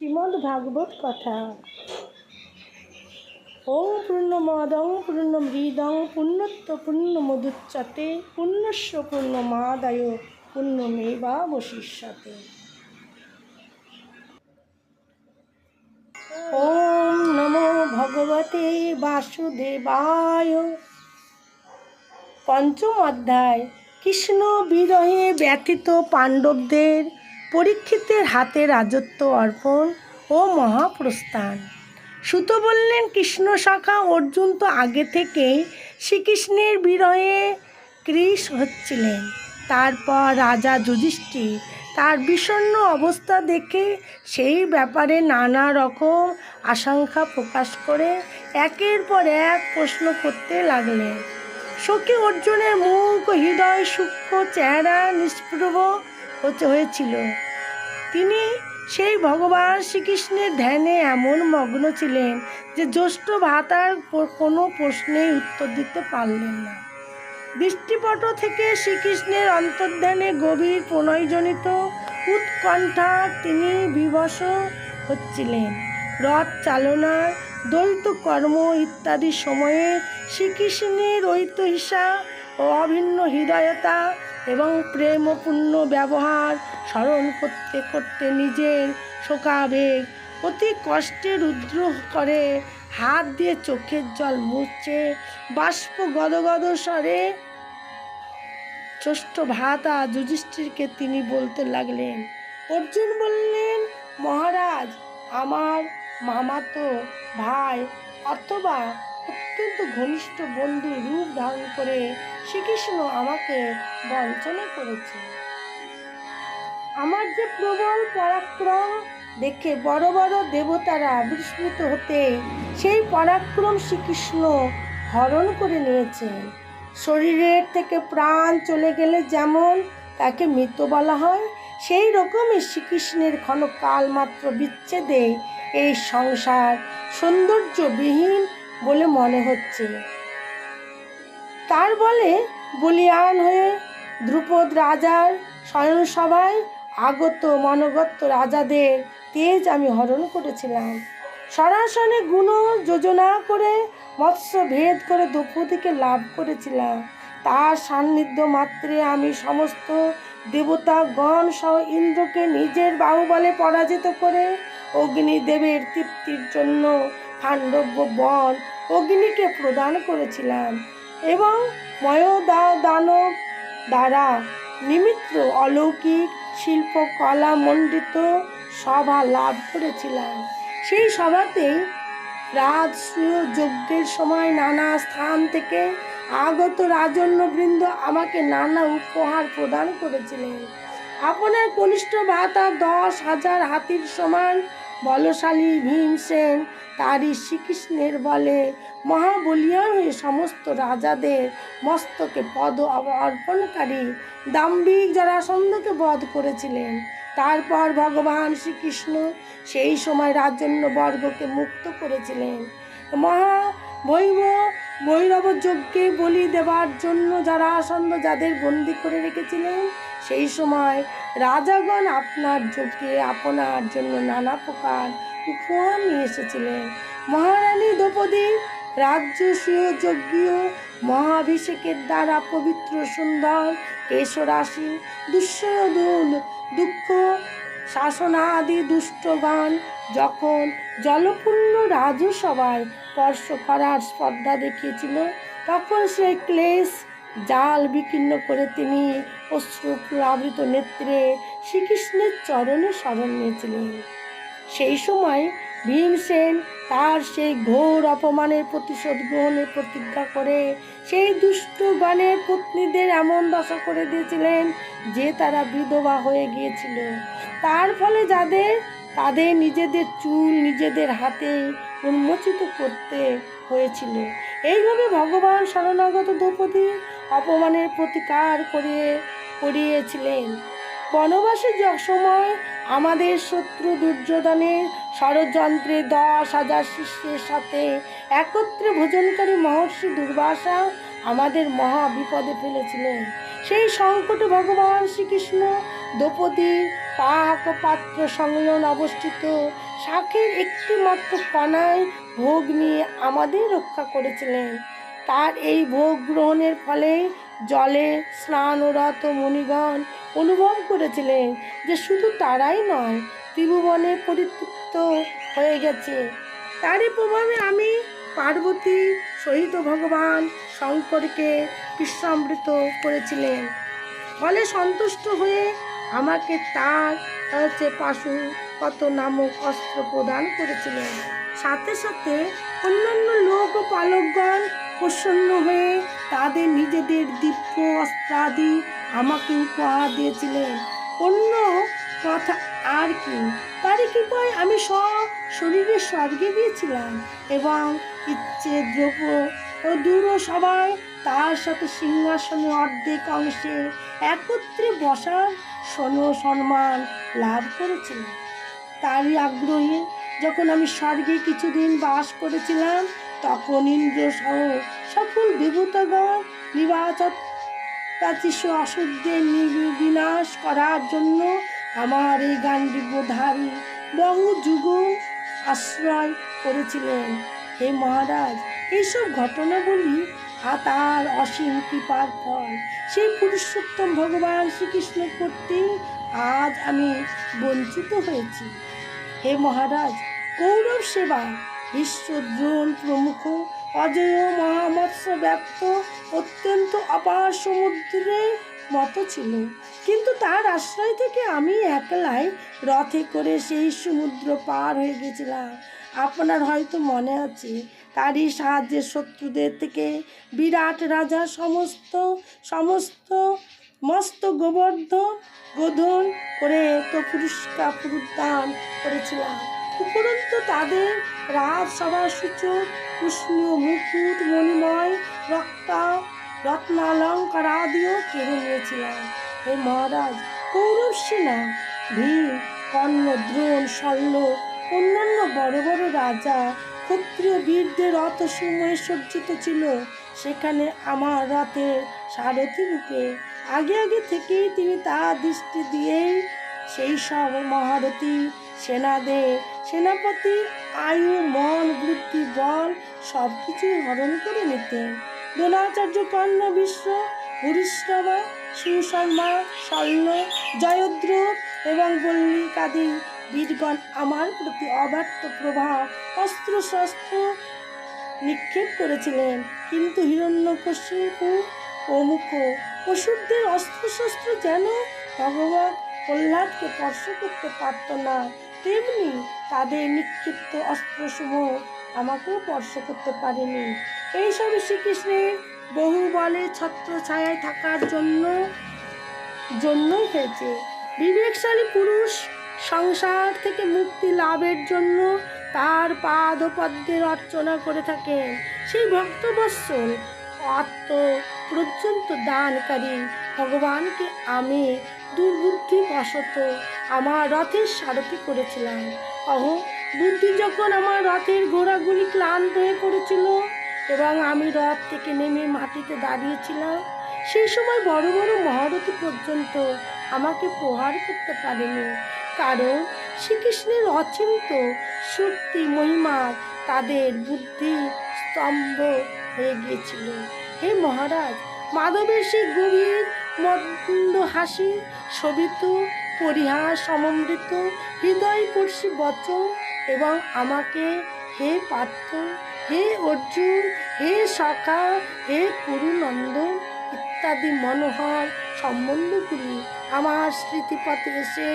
শ্রীমদ্ ভাগবত কথা। ওম পূর্ণমদং পূর্ণমৃদং পুণ্যত্ব পূর্ণমদুচ্চতে পুণ্যস্য পূর্ণমাদায় পুণ্যমেবাবশিষ্যতে। ওম নমো ভগবতে বাসুদেবায়। পঞ্চম অধ্যায়, কৃষ্ণ বিরহে ব্যথিত পাণ্ডবদের পরীক্ষিতের হাতে রাজত্ব অর্পণ ও মহাপ্রস্থান। সুত বললেন, কৃষ্ণ শাখা অর্জুন তো আগে থেকেই শ্রীকৃষ্ণের বিরয়ে কৃষ হচ্ছিলেন। তারপর রাজা যুধিষ্ঠির তার বিষণ্ণ অবস্থা দেখে সেই ব্যাপারে নানা রকম আশঙ্কা প্রকাশ করে একের পর এক প্রশ্ন করতে লাগলেন। শোকে অর্জুনের মুখ, হৃদয় সূক্ষ্ম, চেহারা নিষ্প্রভ হতে হয়েছিল। তিনি সেই ভগবান শ্রীকৃষ্ণের ধ্যানে এমন মগ্ন ছিলেন যে জ্যৈষ্ঠ ভাতার কোনো প্রশ্নেই উত্তর দিতে পারলেন না। দৃষ্টিপট থেকে শ্রীকৃষ্ণের অন্তর্ধানে গভীর প্রণয়জনিত উৎকণ্ঠা তিনি বিবশ হচ্ছিলেন। রথ চালনার দ্বৈত কর্ম ইত্যাদি সময়ে শ্রীকৃষ্ণের ঐতিহ্যা ও অভিন্ন হৃদয়তা এবং প্রেমপূর্ণ ব্যবহার স্মরণ করতে করতে নিজের শোকাবেগ অতি কষ্টে রুদ্র করে হাত দিয়ে চোখের জল মুছছে বাষ্প গদগদ স্বরে ষষ্ঠ ভাতা যুধিষ্ঠিরকে তিনি বলতে লাগলেন, অর্জুন বললেন, মহারাজ, আমার মামাতো ভাই অথবা অত্যন্ত ঘনিষ্ঠ বন্ধু রূপ ধারণ করে শ্রীকৃষ্ণ আমাকে বঞ্চনা করেছে আমার যে প্রবল পরাক্রম দেখে বড় বড় দেবতারা বিস্মিত হতে সেই পরাক্রম শ্রীকৃষ্ণ হরণ করে নিয়েছেন। শরীরের থেকে প্রাণ চলে গেলে যেমন তাকে মৃত বলা হয়, সেই রকমই শ্রীকৃষ্ণের ক্ষণকাল মাত্র বিচ্ছেদে এই সংসার সৌন্দর্যবিহীন বলে মনে হচ্ছে। তার বলে বলিয়ান হয়ে দ্রুপদ রাজার স্বয়ংসভায় আগত মনগত রাজাদের তেজ আমি হরণ করেছিলাম। সরাসরি গুণ যোজনা করে, মৎস্য ভেদ করে দ্রৌপদীকে লাভ করেছিলাম। তার সান্নিধ্য মাত্রে আমি সমস্ত দেবতা গণ সহ ইন্দ্রকে নিজের বাহুবলে পরাজিত করে অগ্নিদেবের তৃপ্তির জন্য খাণ্ডব্য বন অগ্নিকে প্রদান করেছিলাম এবং ময়োদা দানব দ্বারা নিমিত্ত অলৌকিক শিল্প কলা মণ্ডিত সভা লাভ করেছিলাম। সেই সভাতেই রাজসূয় যজ্ঞের সময় নানা স্থান থেকে আগত রাজন্যবৃন্দ আমাকে নানা উপহার প্রদান করেছিলেন। আপনার কনিষ্ঠ ভাতা দশ হাজার হাতির সমান বলশালী ভীমসেন তারই শ্রীকৃষ্ণের বলে মহাবলিয়ান হয়ে সমস্ত রাজাদের মস্তকে পদ অর্পণকারী দাম্ভিক জরাসন্ধকে বধ করেছিলেন। তারপর ভগবান শ্রীকৃষ্ণ সেই সময় রাজন্য বর্গকে মুক্ত করেছিলেন। মহা বৈব ভৈরব যজ্ঞে বলি দেওয়ার জন্য যারা আসন্ন যাদের বন্দি করে রেখেছিলেন সেই সময় রাজাগণ আপনার যজ্ঞে আপনার জন্য নানা প্রকার উপহার নিয়ে এসেছিলেন। মহারানী দ্রৌপদী রাজ্যসীয় যজ্ঞীয় মহাভিষেকের দ্বারা পবিত্র সুন্দর কেশরাশি, দুঃসদুল দুঃখ, শাসনাদি দুষ্টগান, যখন জলপূর্ণ রাজসভায় স্পর্শ করার স্পর্ধা দেখিয়েছিল, তখন সেই ক্লেশ জাল বিকীর্ণ করে তিনি অশ্রু প্লাবিত নেত্রে শ্রীকৃষ্ণের চরণে শরণ নিয়েছিলেন। সেই সময় ভীমসেন তার সেই ঘোর অপমানের প্রতিশোধ গ্রহণের প্রতিজ্ঞা করে সেই দুষ্ট গণের পত্নীদের এমন দশা করে দিয়েছিলেন যে তারা বিধবা হয়ে গিয়েছিল। তার ফলে যাদের, তাদের নিজেদের চুল নিজেদের হাতে উন্মোচিত করতে হয়েছিল। এইভাবে ভগবান শরণাগত দ্রৌপদী অপমানের প্রতিকার করিয়ে, করিয়েছিলেন। বনবাসে সময় আমাদের শত্রু দুর্যোধনের ষড়যন্ত্রে দশ হাজার শিষ্যের সাথে একত্রে ভোজনকারী মহর্ষি দুর্বাসা আমাদের মহা বিপদে ফেলেছিলেন। সেই সংকটে ভগবান শ্রীকৃষ্ণ দ্রৌপদীর পাক পাত্র সংলগ্ন অবস্থিত শাখের একটি মাত্র কণায় ভোগ নিয়ে আমাদের রক্ষা করেছিলেন। তার এই ভোগ গ্রহণের ফলে জলে স্নানরত মণিগণ অনুভব করেছিলেন যে শুধু তারাই নয়, ত্রিভুবনে পরিতৃপ্ত হয়ে গেছে। তারই প্রভাবে আমি পার্বতী সহিত ভগবান শঙ্করকে কৃষ্ণামৃত করেছিলেন। ফলে সন্তুষ্ট হয়ে আমাকে তার হচ্ছে পাশু কত নামক অস্ত্র প্রদান করেছিলেন। সাথে সাথে অন্যান্য লোক ও পালকগণ প্রসন্ন হয়ে তাদের নিজেদের দিব্য অস্ত্রাদি আমাকে উপহার দিয়েছিলেন। অন্য কথা আর কি। তারই কৃপায় আমি সব শরীরে স্বর্গে গিয়েছিলাম এবং ইচ্ছে, দ্রব্য ও দূর সবাই তার সাথে সিংহাসনে অর্ধেক অংশে একত্রে বসার সন সম্মান লাভ করেছিলাম। তারই আগ্রহে যখন আমি স্বর্গে কিছুদিন বাস করেছিলাম তখন ইন্দ্র সহ সকল দেবতাগণ প্রাচীস্য অসুরদের বিনাশ করার জন্য আমার এই গান্ডীবধারী বহু যুগ আশ্রয় করেছিলেন। হে মহারাজ, এইসব ঘটনাগুলি আর তার অসীম কৃপার ফল, সেই পুরুষোত্তম ভগবান শ্রীকৃষ্ণ করতে আজ আমি বঞ্চিত হয়েছি। হে মহারাজ কৌরব সেবা বিশ্বদ্রোণ প্রমুখ অজয় মহামৎস্য ব্যক্ত অত্যন্ত অপার সমুদ্রের মতো ছিল। কিন্তু তার আশ্রয় থেকে আমি একলাই রথে করে সেই সমুদ্র পার হয়ে গেছিলাম। আপনার হয়তো মনে আছে, তারই সাহায্যে শত্রুদের থেকে বিরাট রাজা সমস্ত সমস্ত মস্ত গোবর্ধন গোধন করে তো পুরস্কার পুরুদ্দান করেছিলাম। উপরন্তু তাদের রাজসভার সূচক উষ্ণীয় মুকুট, মণিময়, রক্তা রত্নালঙ্কার আদিও কেড়ে নিয়েছিলাম হে মহারাজ, কৌরব সেনা, ভীম, কর্ণ, দ্রোণ শল্য অন্যান্য বড় বড় রাজা, ক্ষত্রিয় বীরদের রথ সময়ে সজ্জিত ছিল। সেখানে আমার রথের সারথি রূপে আগে আগে থেকেই তিনি তার দৃষ্টি দিয়েই সেই সব মহারথী সেনাদের, সেনাপতি, আয়ু, মন, বুদ্ধি, বল সব কিছুই হরণ করে নিতেন। দ্রোণাচার্য কর্ণ, বিশ্ব হরিশ্রবা সুশর্মা, স্বর্ণ জয়দ্রথ এবং বল্লিকাদি বীরগণ আমার প্রতি অব্যর্থ প্রভাব, অস্ত্র শস্ত্র নিক্ষেপ করেছিলেন। কিন্তু হিরণ্য হিরণ্যকশিপু প্রমুখ, অসুরদের অস্ত্রশস্ত্র যেন ভগবান প্রহ্লাদকে স্পর্শ করতে পারত না। তেমনি তাদের নিক্ষিপ্ত অস্ত্রসমূহ আমাকেও স্পর্শ করতে পারেনি। এইসব শ্রীকৃষ্ণের বহু বলে ছত্র ছায়ায় থাকার জন্য, জন্যই হয়েছে। বিবেকশালী পুরুষ সংসার থেকে মুক্তি লাভের জন্য তার পাদ ও পদ্মের অর্চনা করে থাকেন। সেই ভক্তবৎসল আত্ম পর্যন্ত দানকারী। ভগবানকে আমি দুর্বুদ্ধি বশত আমার রথের সারথি করেছিলাম। অহ, বুদ্ধি যখন আমার রথের ঘোড়াগুলি ক্লান্ত হয়ে পড়েছিল এবং আমি রথ থেকে নেমে মাটিতে দাঁড়িয়েছিলাম, সেই সময় বড় বড় মহারথী পর্যন্ত আমাকে প্রহার করতে পারেনি। কারণ শ্রীকৃষ্ণের অচিন্ত শক্তি মহিমার তাদের বুদ্ধি স্তম্ভ হয়ে গিয়েছিল। হে মহারাজ, মাধবের সেই গভীর মন্দ হাসি, শোভিত পরিহাস সমমৃত হৃদয়স্পর্শী বচন এবং আমাকে হে পার্থ, হে অর্জুন, হে সখা হে কুরুনন্দন ইত্যাদি মনোহর সম্বন্ধগুলি আমার স্মৃতিপথে এসে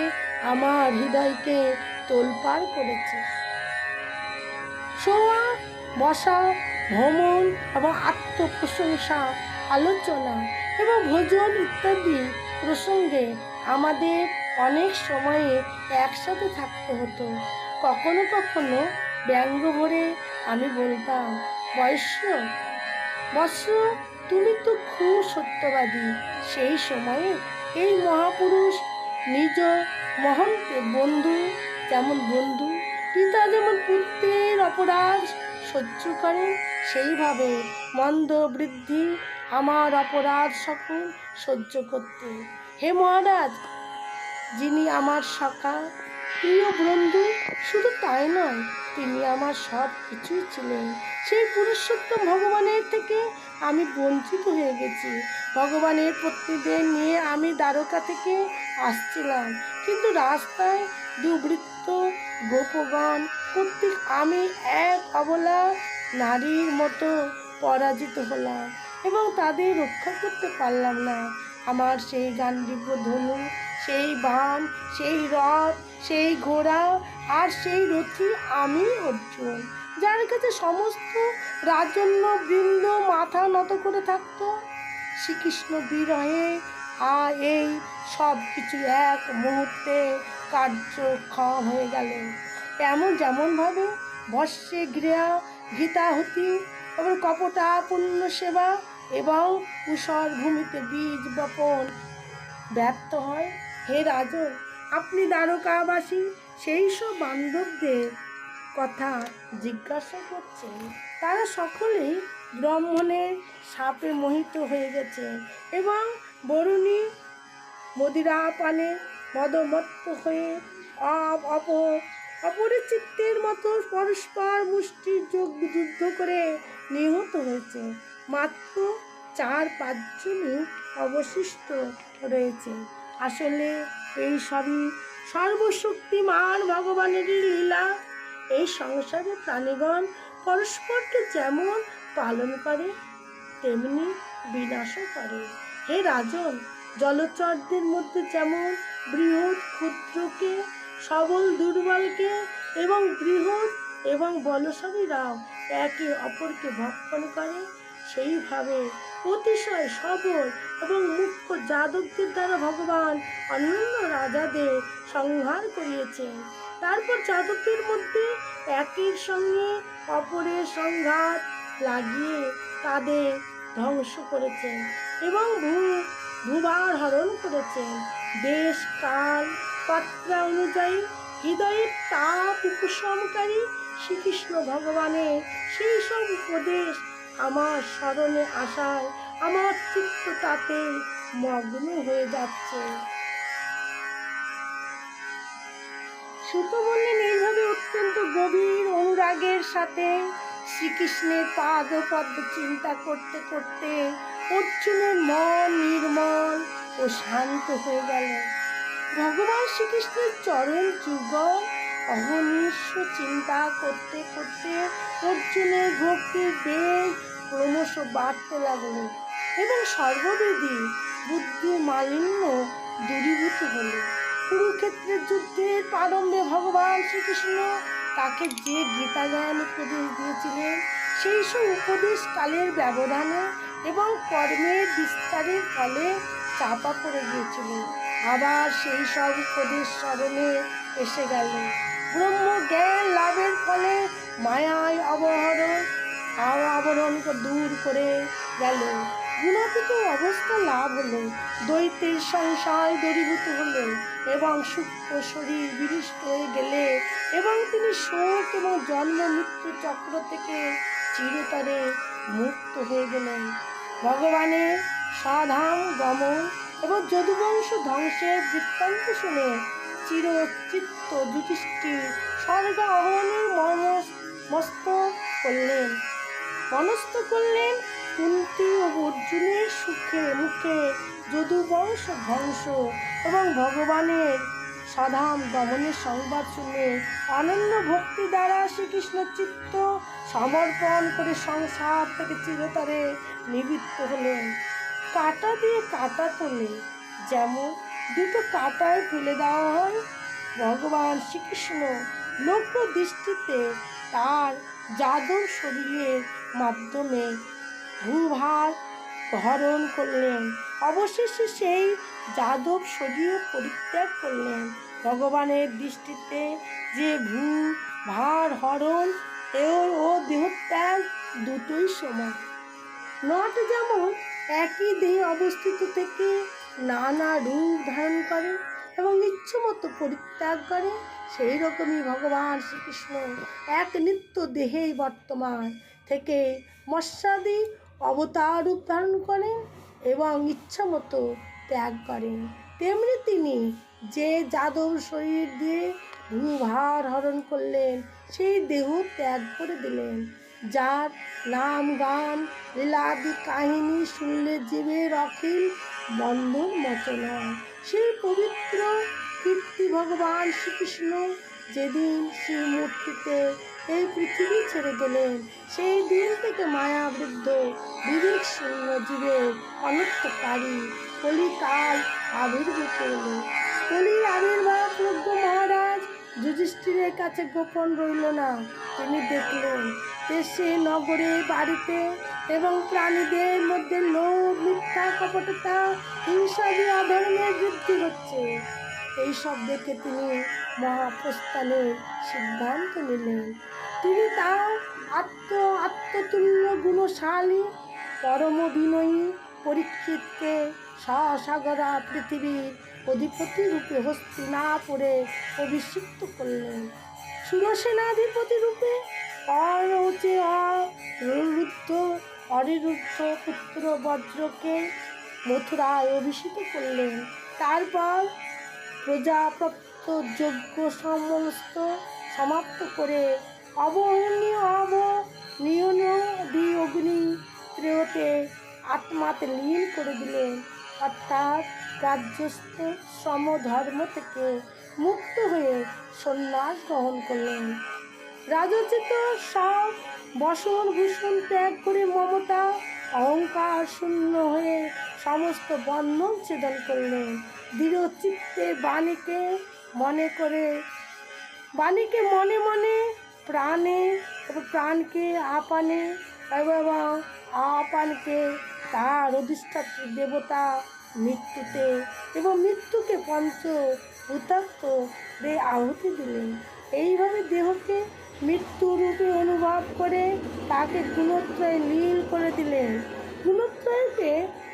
আমার হৃদয়কে তোলপাড় করেছে। শোয়া, বসা, ভ্রমণ এবং আত্মপ্রশংসা, আলোচনা এবং ভোজন ইত্যাদি প্রসঙ্গে আমাদের অনেক সময়ে একসাথে থাকতে হতো। কখনো কখনো ব্যঙ্গ ভরে আমি বলতাম বয়স্য বৎস, তুমি তো খুব সত্যবাদী। সেই সময়ে এই মহাপুরুষ নিজ মহন্তে বন্ধু, যেমন বন্ধু, পিতা যেমন পুত্রের অপরাধ সহ্য করেন, সেইভাবে মন্দ বৃদ্ধি আমার অপরাধ সকল সহ্য করতে। হে মহারাজ যিনি আমার সখা প্রিয় বন্ধু, শুধু তাই নয়, তিনি আমার সব কিছুই ছিলেন। সেই পুরুষোত্তম ভগবানের থেকে আমি বঞ্চিত হয়ে গেছি। ভগবানের পত্নীদের নিয়ে আমি দ্বারকা থেকে আসছিলাম। কিন্তু রাস্তায় দুবৃত্ত গোপগণ কর্তৃক আমি এক অবলা নারীর মতো পরাজিত হলাম এবং তাদের রক্ষা করতে পারলাম না। আমার সেই গান্ডীব্য ধনু সেই বান, সেই রথ, সেই ঘোড়া আর সেই রথী আমি, অর্জুন। যার কাছে সমস্ত রাজন্য বৃন্দ মাথা নত করে থাকতো, শ্রীকৃষ্ণ বিরহে আর এই সব কিছু এক মুহূর্তে কার্যক্ষম হয়ে গেল। এমন যেমনভাবে বর্ষে গৃহা গীতাহুতি তারপরে কপটা পূর্ণ সেবা এবং উষর ভূমিতে বীজ বপন ব্যর্থ হয় হে রাজন আপনি দ্বারকাবাসী, সেই সব বান্ধবদের কথা জিজ্ঞাসা করছেন। তারা সকলেই ব্রাহ্মণের সাপে মোহিত হয়ে গেছে এবং বরুণী মদিরা পানে মদমত্ত হয়ে অপ অপ অপরিচিত্তের মতো পরস্পর মুষ্টির যোগ যুদ্ধ করে নিহত হয়েছে। মাত্র চার পাঁচজনই অবশিষ্ট রয়েছে। আসলে এই সবই সর্বশক্তিমান ভগবানেরই লীলা। এই সংসারে প্রাণীগণ পরস্পরকে যেমন পালন করে, তেমনি বিনাশও করে। হে রাজন, জলচরদের মধ্যে যেমন বৃহৎ ক্ষুদ্রকে, সবল দুর্বলকে এবং বৃহৎ এবং বলশালীরাও একে অপরকে ভক্ষণ করে, সেইভাবে অতিশয় সবল এবং মুখ্য যাদবদের দ্বারা ভগবান অন্যান্য রাজাদের সংহার করিয়েছেন তারপর যাদবদের মধ্যে একের সঙ্গে অপরের সংঘাত লাগিয়ে তাদের ধ্বংস করেছেন এবং ভূ, ভূভার হরণ করেছেন দেশ, কাল, পাত্রা অনুযায়ী হৃদয়ের তাপ উপশমকারী শ্রীকৃষ্ণ ভগবানের সেই সব উপদেশ আমার স্মরণে আসায় আমার চিত্ত তাতে মগ্ন হয়ে যাচ্ছে। সুত বললেন এইভাবে অত্যন্ত গভীর অনুরাগের সাথে শ্রীকৃষ্ণের পাদ পদ্ম চিন্তা করতে করতে অর্জুনের মন নির্মল ও শান্ত হয়ে গেল। ভগবান শ্রীকৃষ্ণের চরণ যুগল অহনিশ্ব চিন্তা করতে করতে অর্জুনের ভক্তির বেগ ক্রমশ বাড়তে লাগল এবং সর্ববিধি বুদ্ধি মালিন্য দূরীভূত হলো। কুরুক্ষেত্রের যুদ্ধের প্রারম্ভে ভগবান শ্রীকৃষ্ণ তাকে যে গীতা জ্ঞান উপদেশ দিয়েছিলেন, সেই সব উপদেশ কালের ব্যবধানে এবং কর্মের বিস্তারের ফলে চাপা পড়ে গিয়েছিল। আবার সেই সব উপদেশ স্মরণে এসে গেল। ব্রহ্ম জ্ঞান লাভের ফলে মায়ায় আবরণ দূর করে গেল। গুণাতীত অবস্থা লাভ হলো দৈত্যের সংশয় দূরীভূত হলো, এবং সূক্ষ্ম শরীর বিরিষ্ট হয়ে গেলে, এবং তিনি শোক এবং জন্ম মৃত্যু চক্র থেকে চিরতরে মুক্ত হয়ে গেলেন। ভগবানের স্বধাম গমন এবং যদুবংশ ধ্বংসের বৃত্তান্ত শুনে চিরচিত্ত যুধিষ্ঠির স্বর্গ মনস, মস্ত করলেন। মনস্থ করলেন কুন্তি ও অর্জুনের সুখে মুখে যদুবংশ ধ্বংস এবং ভগবানের সাধাম দমনের সংবাদ শুনে অনন্য ভক্তি দ্বারা শ্রীকৃষ্ণ চিত্ত সমর্পণ করে সংসার থেকে চিরতরে নিবৃত্ত হলেন। কাটা দিয়ে কাটা তোলে, যেমন দুটো কাটায় ফেলে দেওয়া হয়। ভগবান শ্রীকৃষ্ণ লোক দৃষ্টিতে তার যাদব শরীরের মাধ্যমে ভূভার হরণ করলেন। অবশেষে সেই যাদব শরীর পরিত্যাগ করলেন। ভগবানের দৃষ্টিতে যে ভূ ভার হরণ ও দেহত্যাগ দুটোই সমান। নট যেমন একই দেহে অবস্থিত থেকে নানা রূপ ধারণ করে এবং ইচ্ছামতো পরিত্যাগ করে, সেই রকমই ভগবান শ্রীকৃষ্ণ এক নিত্য দেহেই বর্তমান থেকে মৎস্যাদি অবতার রূপ ধারণ করেন এবং ইচ্ছামতো ত্যাগ করেন। তেমনি তিনি যে যাদব শরীর দিয়ে ভূভার হরণ করলেন, সেই দেহ ত্যাগ করে দিলেন। যার নাম গান, লীলাদি কাহিনী শুনলে জীবের অখিল বন্ধন হয় সেই পবিত্র কীর্তি ভগবান শ্রীকৃষ্ণ যেদিন শ্রীমূর্তিতে এই পৃথিবী ছেড়ে গেলেন সেই দিন থেকে মায়াবৃদ্ধ বিবেক শূন্য জীবের অনর্থকারী কলিকাল আবির্ভূত হলো। কলির আবির্ভাব প্রজ্ঞ মহারাজ যুধিষ্ঠিরের কাছে গোপন রইল না। তিনি দেখলেন সে নগরে বাড়িতে এবং প্রাণীদের মধ্যে লোভ, মিথ্যা, কপটতা হিংসাদি অধর্মের বৃদ্ধি হচ্ছে এইসব দেখে তিনি মহাপ্রস্থানের সিদ্ধান্ত নিলেন। তিনি তাও আত্ম, আত্মতুল্য, গুণশালী, পরম বিনয়ী পরীক্ষিতকে সসাগরা পৃথিবীর অধিপতি রূপে হস্তিনাপুরে অভিষিক্ত করলেন। সুরসেনাধিপতি রূপে অরচে অরুদ্ধ অনিরুদ্ধ পুত্র বজ্রকে মথুরায় অভিষিত করলেন। তারপর প্রজাপ্রাপ্ত যজ্ঞ সমস্ত সমাপ্ত করে অবহনীয় অবনীয় অগ্নি ত্রেয়তে আত্মাতে লীন করে দিলেন। অর্থাৎ রাজ্যস্থ শ্রম ধর্ম থেকে মুক্ত হয়ে সন্ন্যাস গ্রহণ করলেন। রাজচিত সব বসন ভূষণ ত্যাগ করে মমতা অহংকার শূন্য হয়ে সমস্ত বন্ধন ছেদন করলেন। দৃঢ় চিত্তে বাণীকে মনে করে, বাণীকে মনে মনে প্রাণে প্রাণকে আপানে, এবং আপানকে তার অধিষ্ঠাত্রী দেবতা মৃত্যুতে, এবং মৃত্যুকে পঞ্চ ভূতাত্ম দিয়ে আহুতি দিলেন। এইভাবে দেহকে মৃত্যুরূপে অনুভব করে তাকে গুণত্রয়ে লীন করে দিলেন। গুণত্রয়কে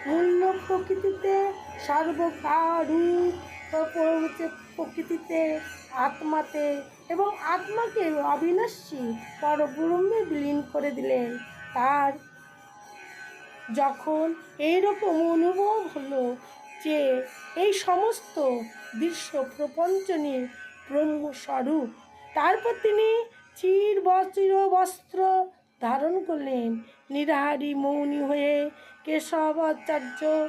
মূল্য প্রকৃতিতে সর্বকারু হচ্ছে প্রকৃতিতে আত্মাতে এবং আত্মাকে অবিনাশী পরব্রহ্মে বিলীন করে দিলেন। তার যখন এইরকম অনুভব হলো যে এই সমস্ত দৃশ্য প্রপঞ্চনী ব্রহ্মস্বরূপ, তারপর তিনি চির বস্ত্র বস্ত্র ধারণ করলেন। নিরাহারি মৌনী হয়ে কেশবাচার্য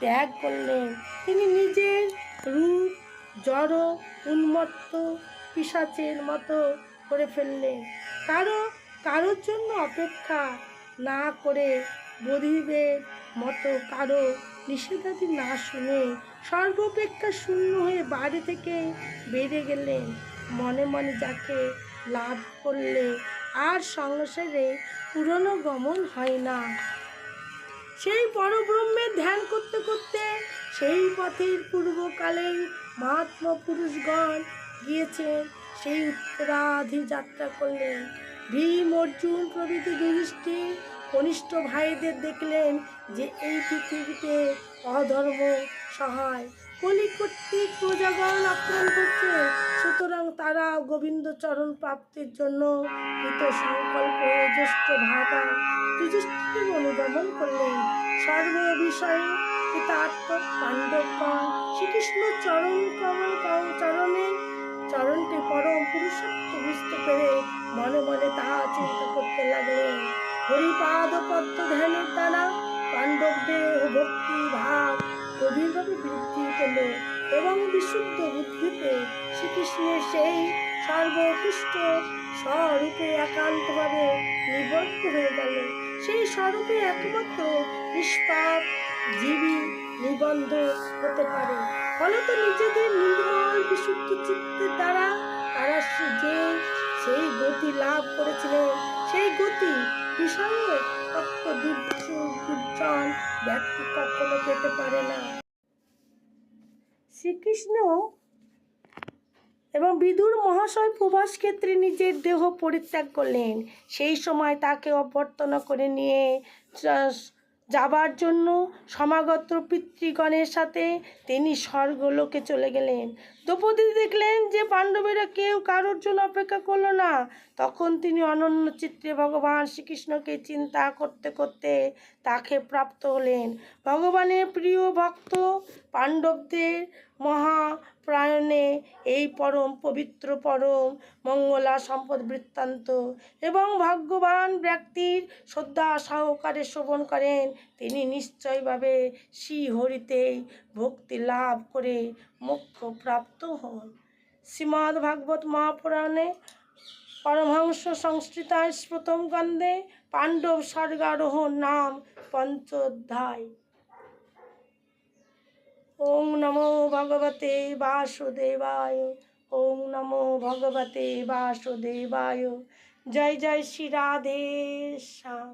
ত্যাগ করলেন। তিনি নিজের রূপ জড় উন্মত্ত পিসাচের মতো করে ফেললেন। কারও, কারোর জন্য অপেক্ষা না করে বধিবের মতো কারও নিষেধাদি না শুনে সর্বাপেক্ষা শূন্য হয়ে বাড়ি থেকে বেড়ে গেলেন। মনে মনে যাকে লাভ করলে আর সংসারে পুরনো গমন হয় না। সেই পরব্রহ্মের ধ্যান করতে করতে সেই পথের পূর্বকালেই মহাত্মা পুরুষগণ গিয়েছেন। সেই উত্তরাধি যাত্রা করলেন। ভীম, অর্জুন প্রভৃতি যুধিষ্ঠির কনিষ্ঠ ভাইদের দেখলেন যে এই পৃথিবীতে অধর্ম সহায়। কলি কর্তৃক প্রজাগণ আক্রমণ করছে। সুতরাং তারা গোবিন্দ চরণ প্রাপ্তির জন্য কৃত সংকল্প জ্যেষ্ঠ ভাতা যুধিষ্ঠির অনুগমন করলেন। সর্ব বিষয়ে কৃতার্থ পাণ্ডবগণ শ্রীকৃষ্ণ চরণ কমল কম চরণে চরণটি পরম পুরুষত্ব বুঝতে পেরে মনে মনে তাহা চিন্তা করতে লাগলেন। হরিপাদ পদ্ম ধ্যানের দ্বারা পাণ্ডবদের ভক্তি ভাব গভীরভাবে বৃদ্ধি পেল এবং বিশুদ্ধ বুদ্ধিতে শ্রীকৃষ্ণের সেই সর্বোৎকৃষ্ট স্বরূপে একান্তভাবে নিবদ্ধ হয়ে গেল। সেই স্বরূপে একমাত্র নিষ্পাপ জীবী নিবন্ধ হতে পারে। ফলত নিজেদের নির্মল বিশুদ্ধ চিত্তের দ্বারা তারা যে সেই গতি লাভ করেছিলেন সেই গতি বিষয়ে অত্যধিক ব্যক্তি কখনো পেতে পারে না। শ্রীকৃষ্ণ এবং বিদুর মহাশয় প্রবাস ক্ষেত্রে নিজের দেহ পরিত্যাগ করলেন। সেই সময় তাকে অভ্যর্থনা করে নিয়ে যাবার জন্য সমাগত পিতৃগণের সাথে তিনি স্বর্গলোকে চলে গেলেন। দ্রৌপদী দেখলেন যে পাণ্ডবেরা কেউ কারোর জন্য অপেক্ষা করল না। তখন তিনি অনন্য চিত্রে ভগবান শ্রীকৃষ্ণকে চিন্তা করতে করতে তাকে প্রাপ্ত হলেন। ভগবানের প্রিয় ভক্ত পাণ্ডবদের মহা প্রায়ণে এই পরম পবিত্র পরম মঙ্গলা সম্পদ বৃত্তান্ত এবং ভাগ্যবান ব্যক্তির শ্রদ্ধা সহকারে শ্রবণ করেন, তিনি নিশ্চয়ভাবে শ্রীহরিতেই ভক্তি লাভ করে মোক্ষ প্রাপ্ত হন। শ্রীমদ্ ভাগবত মহাপুরাণে পরমহংস সংস্কৃতায় প্রথম গন্ধে পাণ্ডব স্বর্গারোহণ নাম পঞ্চোধ্যায়। ওং নমো ভগবতে বাসুদেবায়। ওং নমো ভগবতে বাসুদেবায়। জয় জয় শ্রী রাধে শ্যাম।